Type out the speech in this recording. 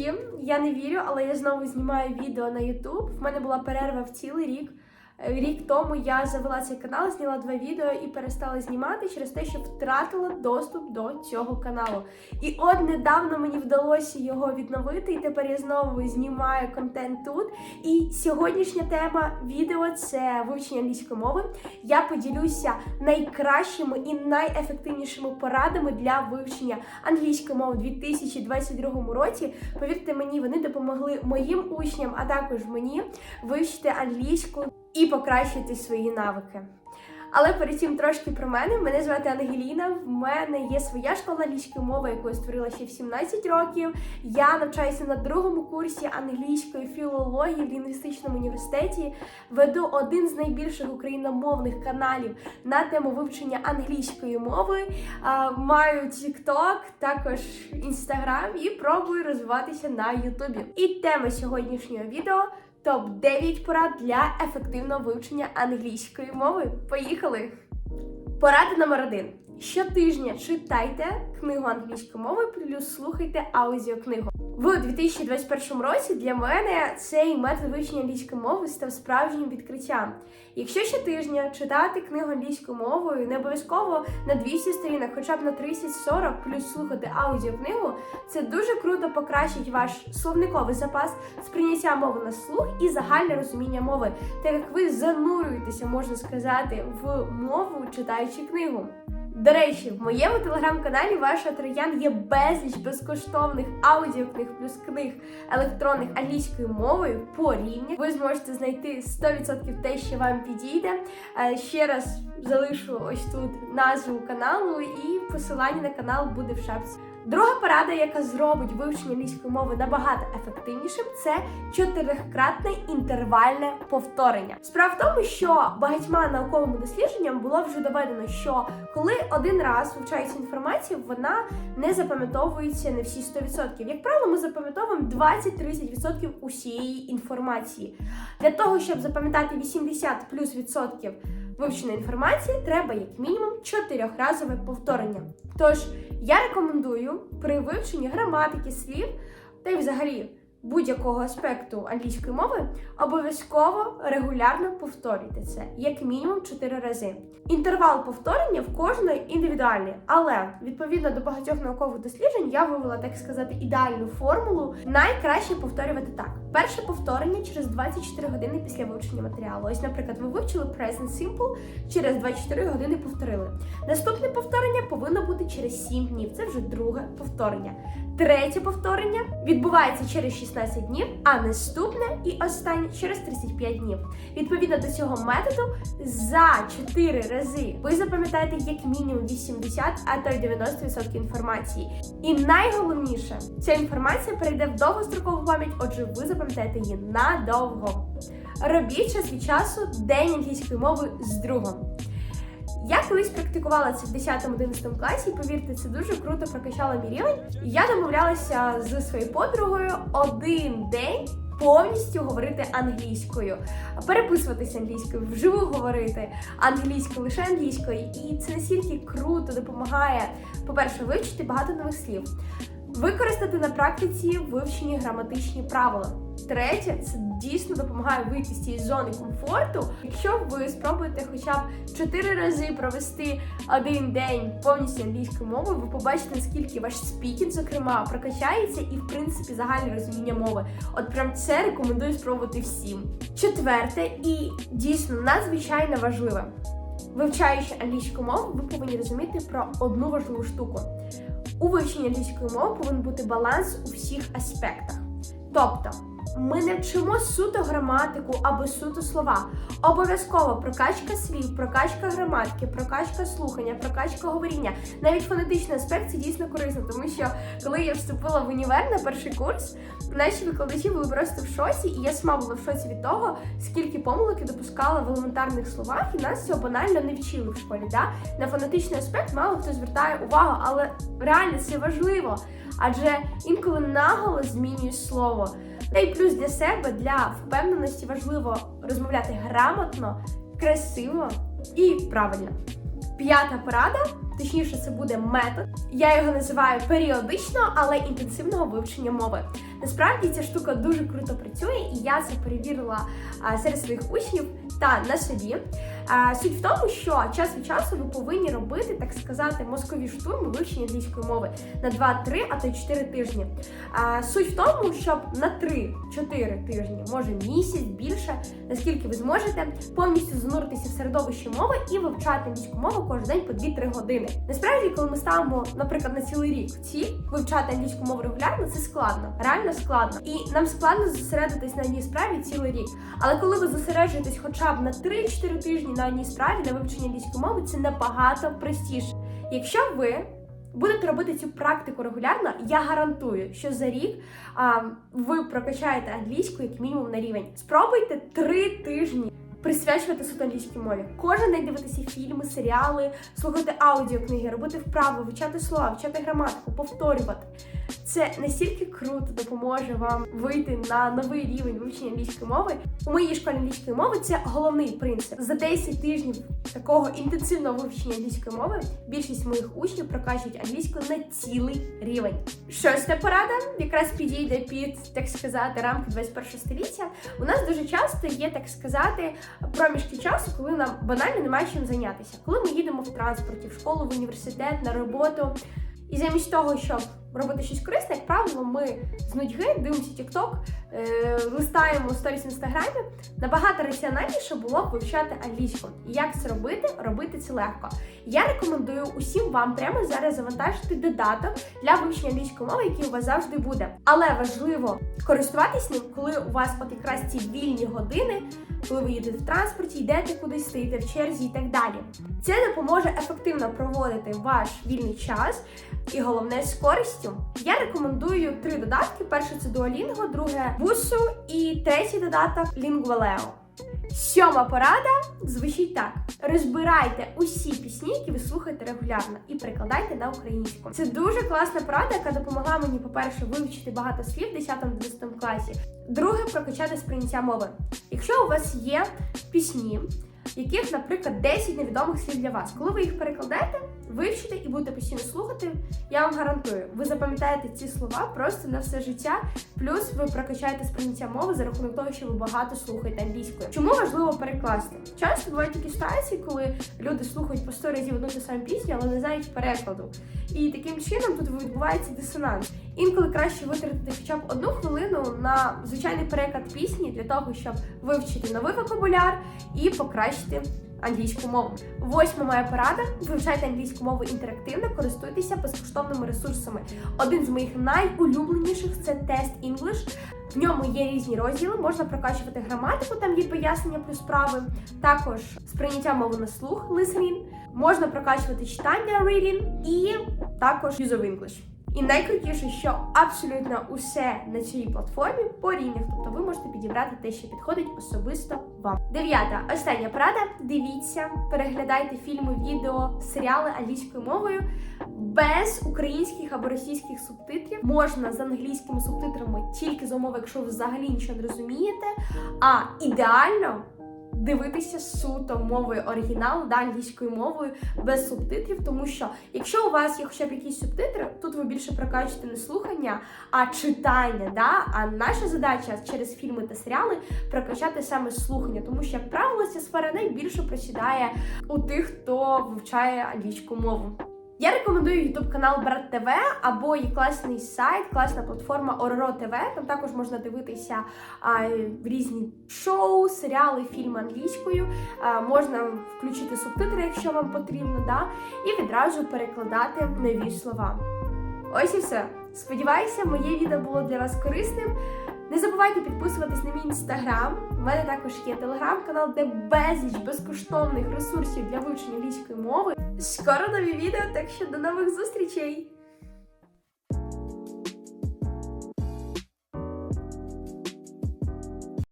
всім! Я не вірю, але я знову знімаю відео на YouTube. В мене була перерва в цілий рік. Рік тому я завела цей канал, зняла два відео і перестала знімати через те, що втратила доступ до цього каналу. І от недавно мені вдалося його відновити, і тепер я знову знімаю контент тут. І сьогоднішня тема відео це вивчення англійської мови. Я поділюся найкращими і найефективнішими порадами для вивчення англійської мови у 2022 році. Повірте мені, вони допомогли моїм учням, а також мені вивчити англійську і покращити свої навики. Але перед цим трошки про мене. Мене звати Ангеліна. В мене є своя школа англійської мови, яку я створила ще в 17 років. Я навчаюся на другому курсі англійської філології в лінгвістичному університеті. Веду один з найбільших україномовних каналів на тему вивчення англійської мови. Маю TikTok, також Instagram і пробую розвиватися на Ютубі. І тема сьогоднішнього відео. Топ 9 порад для ефективного вивчення англійської мови. Поїхали! Порада номер один. Щотижня читайте книгу англійської мови, плюс слухайте аудіокнигу. В 2021 році для мене цей метод вивчення англійської мови став справжнім відкриттям. Якщо щотижня читати книгу англійською мовою, не обов'язково на 200 сторінок, хоча б на 30-40, плюс слухати аудіокнигу, це дуже круто покращить ваш словниковий запас, сприйняття мови на слух і загальне розуміння мови, так як ви занурюєтеся, можна сказати, в мову, читаючи книгу. До речі, в моєму телеграм-каналі Ваша Троян є безліч безкоштовних аудіокниг плюс книг електронних англійською мовою по рівні. Ви зможете знайти 100% те, що вам підійде. Е, Ще раз залишу ось тут назву каналу, і посилання на канал буде в шапці. Друга порада, яка зробить вивчення англійської мови набагато ефективнішим, це чотирикратне інтервальне повторення. Справа в тому, що багатьма науковими дослідженням було вже доведено, що коли один раз вивчається інформація, вона не запам'ятовується на всі 100%. Як правило, ми запам'ятовуємо 20-30% усієї інформації. Для того, щоб запам'ятати 80 плюс відсотків вивченої інформації, треба як мінімум чотирьохразове повторення. Тож я рекомендую при вивченні граматики слів та й взагалі будь-якого аспекту англійської мови обов'язково регулярно повторюйте це, як мінімум 4 рази. Інтервал повторення в кожної індивідуальний, але відповідно до багатьох наукових досліджень я вивела, так сказати, ідеальну формулу. Найкраще повторювати так: перше повторення через 24 години після вивчення матеріалу. Ось, наприклад, ви вивчили Present Simple, через 24 години повторили. Наступне повторення повинно бути через 7 днів. Це вже друге повторення. Третє повторення відбувається через 16 днів, а наступне і останнє через 35 днів. Відповідно до цього методу, за 4 рази ви запам'ятаєте як мінімум 80, а то й 90% інформації. І найголовніше, ця інформація перейде в довгострокову пам'ять, отже, ви запам'ятаєте її надовго. Робіть час від часу день англійської мови з другом. Я колись практикувала це в 10-11 класі, і повірте, це дуже круто прокачало мій рівень. Я домовлялася з своєю подругою один день повністю говорити англійською, переписуватися англійською, вживу говорити англійською, лише англійською. І це настільки круто допомагає, по-перше, вивчити багато нових слів, використати на практиці вивчені граматичні правила. Третє, це дійсно допомагає вийти з цієї зони комфорту. Якщо ви спробуєте хоча б 4 рази провести один день повністю англійською мовою, ви побачите, наскільки ваш спікінг, зокрема, прокачається і, в принципі, загальне розуміння мови. От прям це рекомендую спробувати всім. Четверте, і дійсно надзвичайно важливе. Вивчаючи англійську мову, ви повинні розуміти про одну важливу штуку. У вивченні англійської мови повинен бути баланс у всіх аспектах. Тобто, ми не вчимо суто граматику або суто слова. Обов'язково прокачка слів, прокачка граматики, прокачка слухання, прокачка говоріння. Навіть фонетичний аспект це дійсно корисно, тому що коли я вступила в універ на перший курс, наші викладачі були просто в шоці, і я сама була в шоці від того, скільки помилок я допускала в елементарних словах, і нас цього банально не вчили в школі. Да? На фонетичний аспект мало хто звертає увагу, але реально це важливо. Адже інколи наголос змінює слово. Та й плюс для себе, для впевненості важливо розмовляти грамотно, красиво і правильно. П'ята порада точніше, це буде метод. Я його називаю періодичного, але інтенсивного вивчення мови. Насправді ця штука дуже круто працює, і я це перевірила серед своїх учнів та на собі. А, Суть в тому, що час від часу ви повинні робити, так сказати, мозкові штурми вивчення англійської мови на 2-3, а то й 4 тижні. Суть в тому, щоб на 3-4 тижні, може місяць більше, наскільки ви зможете повністю зануритися в середовище мови і вивчати англійську мову кожен день по 2-3 години. Насправді, коли ми ставимо, наприклад, на цілий рік ціль вивчати англійську мову регулярно, це складно, реально складно. І нам складно зосередитись на одній справі цілий рік. Але коли ви зосереджуєтесь хоча б на 3-4 тижні на одній справі на вивчення англійської мови, це набагато простіше. Якщо ви будете робити цю практику регулярно, я гарантую, що за рік а, ви прокачаєте англійську як мінімум на рівень. Спробуйте 3 тижні. Присвячувати суто англійській мові. Кожен день дивитися фільми, серіали, слухати аудіокниги, робити вправи, вивчати слова, вивчати граматику, повторювати. Це настільки круто допоможе вам вийти на новий рівень вивчення англійської мови. У моїй школі англійської мови це головний принцип. За 10 тижнів такого інтенсивного вивчення англійської мови більшість моїх учнів прокачують англійську на цілий рівень. Шоста порада якраз підійде під так сказати рамки 21 століття. У нас дуже часто є так сказати проміжки часу, коли нам банально немає чим зайнятися. Коли ми їдемо в транспорті, в школу, в університет, на роботу. І замість того, щоб робити щось корисне, як правило, ми з нудьги дивимося TikTok, е, листаємо сторіс в інстаграмі. Набагато раціональніше було б вивчати англійську. І як це робити? Робити це легко. Я рекомендую усім вам прямо зараз завантажити додаток для вивчення англійської мови, який у вас завжди буде. Але важливо користуватись ним, коли у вас от якраз ці вільні години, коли ви їдете в транспорті, йдете кудись, стоїте в черзі і так далі. Це допоможе ефективно проводити ваш вільний час і головне з користю. Я рекомендую три додатки: перше це Duolingo, друге Busuu і третій додаток Lingualeo. Сьома порада звучить так: розбирайте усі пісні, які ви слухаєте регулярно, і перекладайте на українську. Це дуже класна порада, яка допомогла мені, по-перше, вивчити багато слів в 10-11 класі. Друге прокачати сприйняття мови. Якщо у вас є пісні, яких, наприклад, 10 невідомих слів для вас, коли ви їх перекладаєте, вивчите і будете постійно слухати, я вам гарантую, ви запам'ятаєте ці слова просто на все життя. Плюс ви прокачаєте сприйняття мови за рахунок того, що ви багато слухаєте англійською. Чому важливо перекласти? Часто бувають такі ситуації, коли люди слухають по 100 разів одну ту саму пісню, але не знають перекладу. І таким чином тут відбувається дисонанс. Інколи краще витратити хоча б одну хвилину на звичайний переклад пісні для того, щоб вивчити новий вокабуляр і покращити англійську мову. Восьма моя порада: вивчайте англійську мову інтерактивно, користуйтеся безкоштовними ресурсами. Один з моїх найулюбленіших це тест English. В ньому є різні розділи, можна прокачувати граматику, там є пояснення плюс прави. Також сприйняття мови на слух listening, можна прокачувати читання reading і також use of English. І найкрутіше, що абсолютно усе на цій платформі по рівнях, тобто ви можете підібрати те, що підходить особисто вам. Дев'ята, остання порада. Дивіться, переглядайте фільми, відео, серіали англійською мовою без українських або російських субтитрів. Можна з англійськими субтитрами тільки за умови, якщо ви взагалі нічого не розумієте. А ідеально дивитися суто мовою оригіналу, да, англійською мовою без субтитрів, тому що якщо у вас є хоча б якісь субтитри, тут ви більше прокачуєте не слухання, а читання. Да? А наша задача через фільми та серіали прокачати саме слухання, тому що, як правило, ця сфера найбільше просідає у тих, хто вивчає англійську мову. Я рекомендую YouTube канал Брат ТВ або є класний сайт, класна платформа Ороро ТВ. Там також можна дивитися а, різні шоу, серіали, фільми англійською. А, можна включити субтитри, якщо вам потрібно, да, і відразу перекладати нові слова. Ось і все. Сподіваюся, моє відео було для вас корисним. Не забувайте підписуватись на мій інстаграм. У мене також є телеграм-канал, де безліч безкоштовних ресурсів для вивчення англійської мови. Скоро нові відео, так що до нових зустрічей!